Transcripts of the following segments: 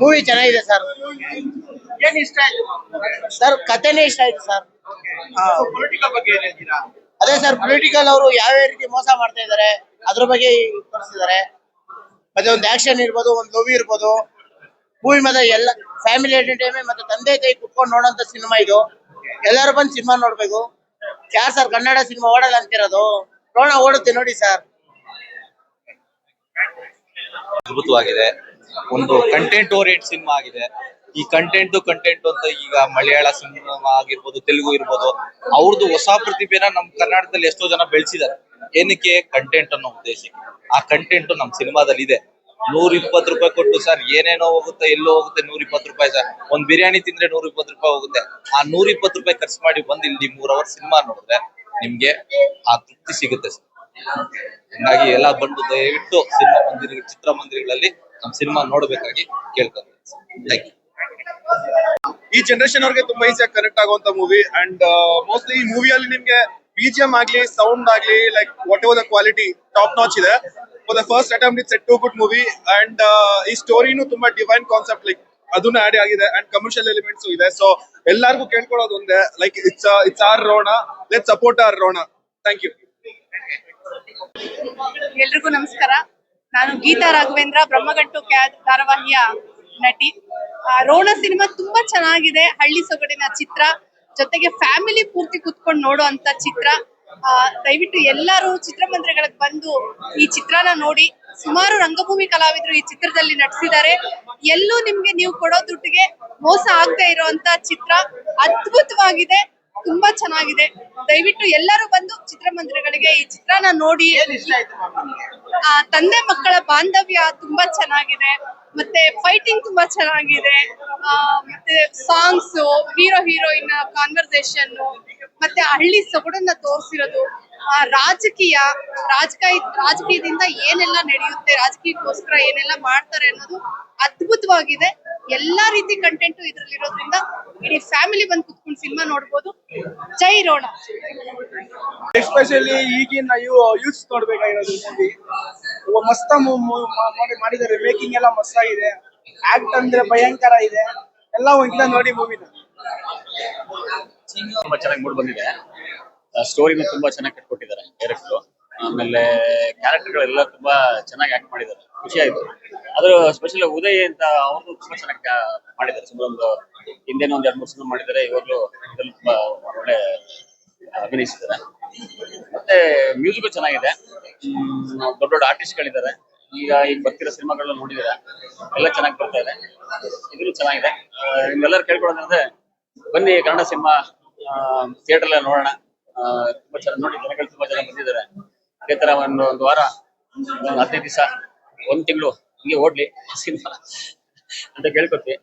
Movie ಚೆನ್ನಾಗಿದೆ sir. ಏನ್ ಇಷ್ಟ ಆಯ್ತು ಸರ್ ಕಥೆನೇ ಇಷ್ಟ ಆಯ್ತು ಸರ್. ಪೊಲಿಟಿಕಲ್ ಬಗ್ಗೆ ಏನ್ ಹೇಳ್ತೀರಾ? ಅದೇ ಸರ್ ಪೊಲಿಟಿಕಲ್ ಅವರು ಯಾವ ರೀತಿ ಮೋಸ ಮಾಡ್ತಾ ಇದಾರೆ ಅದ್ರ ಬಗ್ಗೆ ತೋರಿಸಿದ್ದಾರೆ. ಮತ್ತೆ ಒಂದು ಆಕ್ಷನ್ ಇರ್ಬೋದು ಒಂದು ಲವ್ ಇರ್ಬೋದು. ಮೂವಿ ಮತ್ತೆ ಎಲ್ಲ ಫ್ಯಾಮಿಲಿ ಎಂಟರ್ಟೈನ್ಮೆಂಟ್ ಮತ್ತೆ ತಂದೆ ತಾಯಿ ಕುತ್ಕೊಂಡು ನೋಡೋಂತ ಸಿನಿಮಾ ಇದು. ಎಲ್ಲರೂ ಬಂದು ಸಿನಿಮಾ ನೋಡ್ಬೇಕು. ಯಾರು ಸರ್ ಕನ್ನಡ ಸಿನಿಮಾ ಓಡಲ್ಲ ಅಂತಿರೋದು? ನೋಡೋಣ ಓಡುತ್ತೆ ನೋಡಿ ಸರ್. ಅದ್ಭುತವಾಗಿದೆ. ಒಂದು ಕಂಟೆಂಟ್ ಓರಿಯೆಂಟ್ ಸಿನಿಮಾ ಆಗಿದೆ. ಈ ಕಂಟೆಂಟ್ ಕಂಟೆಂಟ್ ಅಂತ ಈಗ ಮಲಯಾಳ ಸಿನಿಮಾ ಆಗಿರ್ಬೋದು, ತೆಲುಗು ಇರ್ಬೋದು ಅವ್ರದ್ದು ಹೊಸ ಪ್ರತಿಭೆನ ನಮ್ ಕರ್ನಾಟಕದಲ್ಲಿ ಎಷ್ಟೋ ಜನ ಬೆಳೆಸಿದ್ದಾರೆ. ಏನಕ್ಕೆ? ಕಂಟೆಂಟ್ ಅನ್ನೋ ಉದ್ದೇಶಕ್ಕೆ. ಆ ಕಂಟೆಂಟ್ ನಮ್ ಸಿನಿಮಾದಲ್ಲಿ ಇದೆ. ನೂರ ಇಪ್ಪತ್ತು ರೂಪಾಯಿ ಕೊಟ್ಟು ಸರ್ ಏನೇನೋ ಹೋಗುತ್ತೆ, ಎಲ್ಲೋ ಹೋಗುತ್ತೆ ನೂರ ಇಪ್ಪತ್ತು ರೂಪಾಯಿ ಸರ್ ಒಂದ್ ಬಿರಿಯಾನಿ ತಿಂದ್ರೆ ನೂರ ಇಪ್ಪತ್ತು ರೂಪಾಯಿ ಹೋಗುತ್ತೆ. ಆ ನೂರ ಇಪ್ಪತ್ತು ರೂಪಾಯಿ ಖರ್ಚು ಮಾಡಿ ಬಂದು ಇಲ್ಲಿ ಮೂರ್ ಅವರ್ ಸಿನಿಮಾ ನೋಡಿದ್ರೆ ನಿಮ್ಗೆ ಆ ತೃಪ್ತಿ ಸಿಗುತ್ತೆ ಸರ್ ಹಂಗಾಗಿ ಎಲ್ಲ ಬಂದು ದಯವಿಟ್ಟು ಸಿನಿಮಾ ಮಂದಿರ ಚಿತ್ರಮಂದಿರಗಳಲ್ಲಿ ನಮ್ ಸಿನಿಮಾ ನೋಡಬೇಕಾಗಿ ಕೇಳ್ಕೊಂತೀನಿ ಥ್ಯಾಂಕ್ ಯು ಈ ಜನರೇಷನ್ ಅವ್ರಿಗೆ ತುಂಬಾ ಈಸಿಯಾಗಿ ಕನೆಕ್ಟ್ ಆಗುವಂತ ಮೂವಿ ಅಂಡ್ ಮೋಸ್ಟ್ಲಿ ಈ ಮೂವಿಯಲ್ಲಿ ನಿಮ್ಗೆ ಬಿಜಿಎಂ ಆಗ್ಲಿ ಸೌಂಡ್ ಆಗ್ಲಿ like whatever the quality top notch ಇದೆ for the first attempt it's a too good movie and ಈ ಸ್ಟೋರಿನೂ ತುಂಬಾ ಡಿವೈನ್ ಕಾನ್ಸೆಪ್ಟ್ ಲೈಕ್ ಅದನ್ನ ಆಡ್ ಆಗಿದೆ ಅಂಡ್ ಕಮರ್ಷಿಯಲ್ ಎಲಿಮೆಂಟ್ಸ್ ಇದೆ. ಸೊ ಎಲ್ಲರಿಗೂ ಕೇಳ್ಕೊಳ್ಳೋದು ಒಂದೇ like it's it's our Rona let support our Rona thank you ಎಲ್ರಿಗೂ ನಮಸ್ಕಾರ. ನಾನು ಗೀತಾ ರಾಘವೇಂದ್ರ ಬ್ರಹ್ಮಗಂಟು ಧಾರಾವಾಹಿಯ ನಟಿ. ರೋಣ ಸಿನಿಮಾ ತುಂಬಾ ಚೆನ್ನಾಗಿದೆ. ಹಳ್ಳಿ ಸೊಗಡಿನ ಚಿತ್ರ, ಜೊತೆಗೆ ಫ್ಯಾಮಿಲಿ ಪೂರ್ತಿ ಕುತ್ಕೊಂಡು ನೋಡೋ ಅಂತ ಚಿತ್ರ. ದಯವಿಟ್ಟು ಎಲ್ಲರೂ ಚಿತ್ರಮಂದಿರಗಳಿಗೆ ಬಂದು ಈ ಚಿತ್ರನ ನೋಡಿ. ಸುಮಾರು ರಂಗಭೂಮಿ ಕಲಾವಿದರು ಈ ಚಿತ್ರದಲ್ಲಿ ನಟಿಸಿದ್ದಾರೆ. ಎಲ್ಲೂ ನಿಮ್ಗೆ ನೀವು ಕೊಡೋ ದುಡ್ಡಿಗೆ ಮೋಸ ಆಗದೆ ಇರುವಂತ ಚಿತ್ರ. ಅದ್ಭುತವಾಗಿದೆ. ತುಂಬಾ ಚೆನ್ನಾಗಿದೆ. ದಯವಿಟ್ಟು ಎಲ್ಲರೂ ಬಂದು ಚಿತ್ರಮಂದಿರಗಳಿಗೆ ಈ ಚಿತ್ರನ ನೋಡಿ. ಆ ತಂದೆ ಮಕ್ಕಳ ಬಾಂಧವ್ಯ ತುಂಬಾ ಚೆನ್ನಾಗಿದೆ. ಮತ್ತೆ ಫೈಟಿಂಗ್ ತುಂಬಾ ಚೆನ್ನಾಗಿದೆ. ಆ, ಮತ್ತೆ ಸಾಂಗ್ಸ್ ಹೀರೋ ಹೀರೋಯಿನ್ ಕಾನ್ವರ್ಸೇಷನ್ ಮತ್ತೆ ಹಳ್ಳಿ ಸೊಗಡನ್ನ ತೋರಿಸಿರೋದು ಆ ರಾಜಕೀಯ ರಾಜಕೀಯ ರಾಜಕೀಯದಿಂದ ಏನೆಲ್ಲ ನಡೆಯುತ್ತೆ ರಾಜಕೀಯಕ್ಕೋಸ್ಕರ ಏನೆಲ್ಲ ಮಾಡ್ತಾರೆ ಅನ್ನೋದು ಅದ್ಭುತವಾಗಿದೆ. ಎಲ್ಲಾ ರೀತಿ ಕಂಟೆಂಟ್ ಇದ್ರಲ್ಲಿರೋದ್ರಿಂದ ಇಡೀ ಫ್ಯಾಮಿಲಿ ಬಂದು ಕುತ್ಕೊಂಡು ಸಿನಿಮಾ ನೋಡ್ಬೋದು. ಜೈ ರೋಣ. ಎಸ್ಪೆಷಲಿ ಈಗಿನ ಯೂತ್ ಯೂತ್ಸ್ ನೋಡ್ಬೇಕಾಗಿರೋದು ಮೂವಿ ಮಸ್ತ ಮಾಡಿ ಮಾಡಿದ್ದಾರೆ. ಮೇಕಿಂಗ್ ಎಲ್ಲ ಮಸ್ತಾಗಿದೆ ಆಕ್ಟ್ ಅಂದ್ರೆ ಭಯಂಕರ ಇದೆ. ಎಲ್ಲ ಒಂದ್ಕಿತ ನೋಡಿ ಮೂವಿನ ತುಂಬಾ ಚೆನ್ನಾಗಿ ಮೂಡ್ ಬಂದಿದೆ. ಸ್ಟೋರಿನ ತುಂಬಾ ಚೆನ್ನಾಗಿ ಕಟ್ಕೊಟ್ಟಿದ್ದಾರೆ ಡೈರೆಕ್ಟ್ ಆಮೇಲೆ ಕ್ಯಾರೆಕ್ಟರ್ಗಳೆಲ್ಲ ತುಂಬಾ ಚೆನ್ನಾಗಿ ಆಕ್ಟ್ ಮಾಡಿದ್ದಾರೆ. ಖುಷಿ ಆಯ್ತು. ಅದ್ರ ಸ್ಪೆಷಲ್ ಉದಯ್ ಅಂತ ಅವರು ತುಂಬಾ ಚೆನ್ನಾಗಿ ಮಾಡಿದ್ದಾರೆ. ಸುಮಾರು ಒಂದು ಹಿಂದೆನೂ ಒಂದ್ ಎರಡು ಮೂರು ಸಿನಿಮಾ ಮಾಡಿದ್ದಾರೆ. ಇವಾಗಲೂ ತುಂಬಾ ಒಳ್ಳೆ ಅಭಿನಯಿಸಿದ್ದಾರೆ. ಮತ್ತೆ ಮ್ಯೂಸಿಕ್ ಚೆನ್ನಾಗಿದೆ. ದೊಡ್ಡ ದೊಡ್ಡ ಆರ್ಟಿಸ್ಟ್ ಗಳಿದ್ದಾರೆ. ಈಗ ಈಗ ಬರ್ತಿರೋ ಸಿನಿಮಾಗಳನ್ನ ನೋಡಿದಾರೆ ಎಲ್ಲ ಚೆನ್ನಾಗಿ ಬರ್ತಾ ಇದೆ. ಇದ್ರು ಚೆನ್ನಾಗಿದೆ. ನಿಮ್ಗೆಲ್ಲರೂ ಕೇಳ್ಕೊಳ್ಳೋದಂದ್ರೆ ಬನ್ನಿ ಕನ್ನಡ ಸಿನಿಮಾ ಥಿಯೇಟರ್ ಅಲ್ಲಿ ನೋಡೋಣ. ತುಂಬಾ ಚೆನ್ನಾಗಿ ನೋಡಿ ಜನಗಳು ತುಂಬಾ ಜನ ಬಂದಿದ್ದಾರೆ. ಅದೇ ತರ ಒಂದು ಒಂದು ವಾರ, ಒಂದು ಹದಿನೈದು ದಿವಸ, ಒಂದ್ ತಿಂಗಳು ಹಿಂಗೆ ಓಡ್ಲಿ ಸಿನಿಮಾ ಅಂತ ಕೇಳ್ಕೊತೀವಿ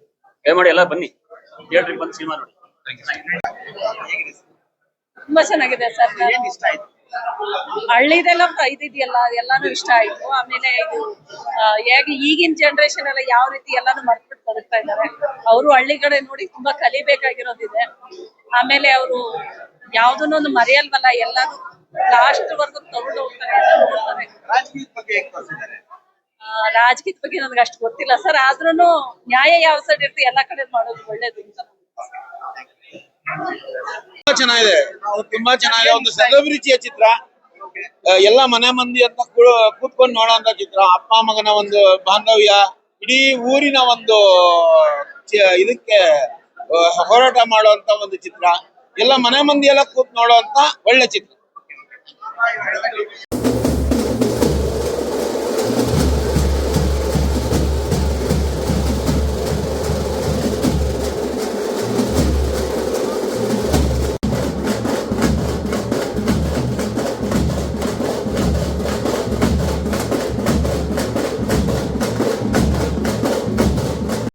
ಮಾಡಿ ಎಲ್ಲ ಬನ್ನಿ. ಹೇಳ್ರಿ ಬಂದು ಸಿನಿಮಾ ನೋಡಿ. ತುಂಬಾ ಚೆನ್ನಾಗಿದೆ ಸರ್. ಏನ್ ಇಷ್ಟ ಆಯ್ತು? ಹಳ್ಳಿದೆಲ್ಲ ಇದಿದೆಯಲ್ಲ ಎಲ್ಲಾನು ಇಷ್ಟ ಆಯ್ತು. ಆಮೇಲೆ ಇದು ಹೇಗೆ ಈಗಿನ ಜನರೇಷನ್ ಎಲ್ಲ ಯಾವ ರೀತಿ ಎಲ್ಲಾನು ಮರ್ತ್ಬಿಟ್ಟು ಬದುಕ್ತಾ ಇದ್ದಾರೆ. ಅವರು ಹಳ್ಳಿ ಕಡೆ ನೋಡಿ ತುಂಬಾ ಕಲಿಬೇಕಾಗಿರೋದಿದೆ. ಆಮೇಲೆ ಅವರು ಯಾವ್ದನ್ನೊಂದು ಮರೆಯಲ್ವಲ್ಲ ಎಲ್ಲಾನು ಲಾಸ್ಟ್ ವರ್ಗ ತಗೊಂಡು ಹೋಗ್ತಾರೆ ಎಲ್ಲ ನೋಡ್ತಾರೆ. ರಾಜಕೀಯದ ಬಗ್ಗೆ ನನಗೆ ಅಷ್ಟು ಗೊತ್ತಿಲ್ಲ. ಸರ್ ಆದ್ರೂನು ನ್ಯಾಯ ಯಾವ ಸೈಡ್ ಇರ್ತಿ ಎಲ್ಲ ಕಡೆ ಮಾಡೋದು ಒಳ್ಳೇದು ಅಂತ ತುಂಬಾ ಚೆನ್ನಾಗಿದೆ. ತುಂಬಾ ಚೆನ್ನಾಗಿದೆ. ಒಂದು ಸೆಲೆಬ್ರಿಟಿಯ ಚಿತ್ರ. ಎಲ್ಲ ಮನೆ ಮಂದಿ ಅಂತ ಕೂತ್ಕೊಂಡು ನೋಡೋಂತ ಚಿತ್ರ. ಅಪ್ಪ ಮಗನ ಒಂದು ಬಾಂಧವ್ಯ. ಇಡೀ ಊರಿನ ಒಂದು ಇದಕ್ಕೆ ಹೋರಾಟ ಮಾಡುವಂತ ಒಂದು ಚಿತ್ರ. ಎಲ್ಲ ಮನೆ ಮಂದಿ ಎಲ್ಲ ಕೂತ್ ನೋಡುವಂತ ಒಳ್ಳೆ ಚಿತ್ರ.